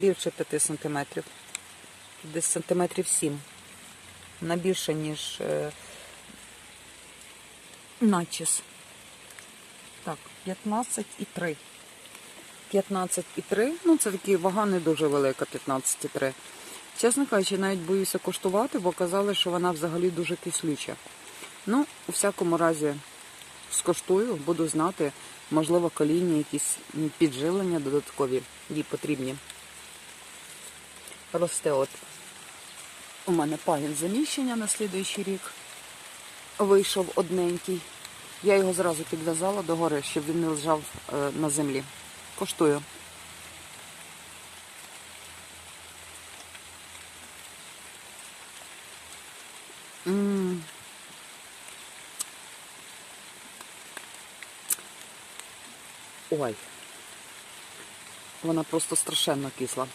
більше 5 см. Десь сантиметрів 7. Вона більше, ніж е, начіс. Так, 15,3. 15,3. Ну, це такі вага не дуже велика, 15,3. Чесно кажучи, навіть боюся коштувати, бо казали, що вона взагалі дуже кислюча. Ну, у всякому разі, скоштую, буду знати, можливо, коління, якісь підживлення додаткові їй потрібні. Росте от. У мене пагін заміщення на слідуючий рік. Вийшов одненький. Я його зразу підв'язала до гори, щоб він не лежав е, на землі. Коштую. М. Ой. Вона просто страшенно кисла.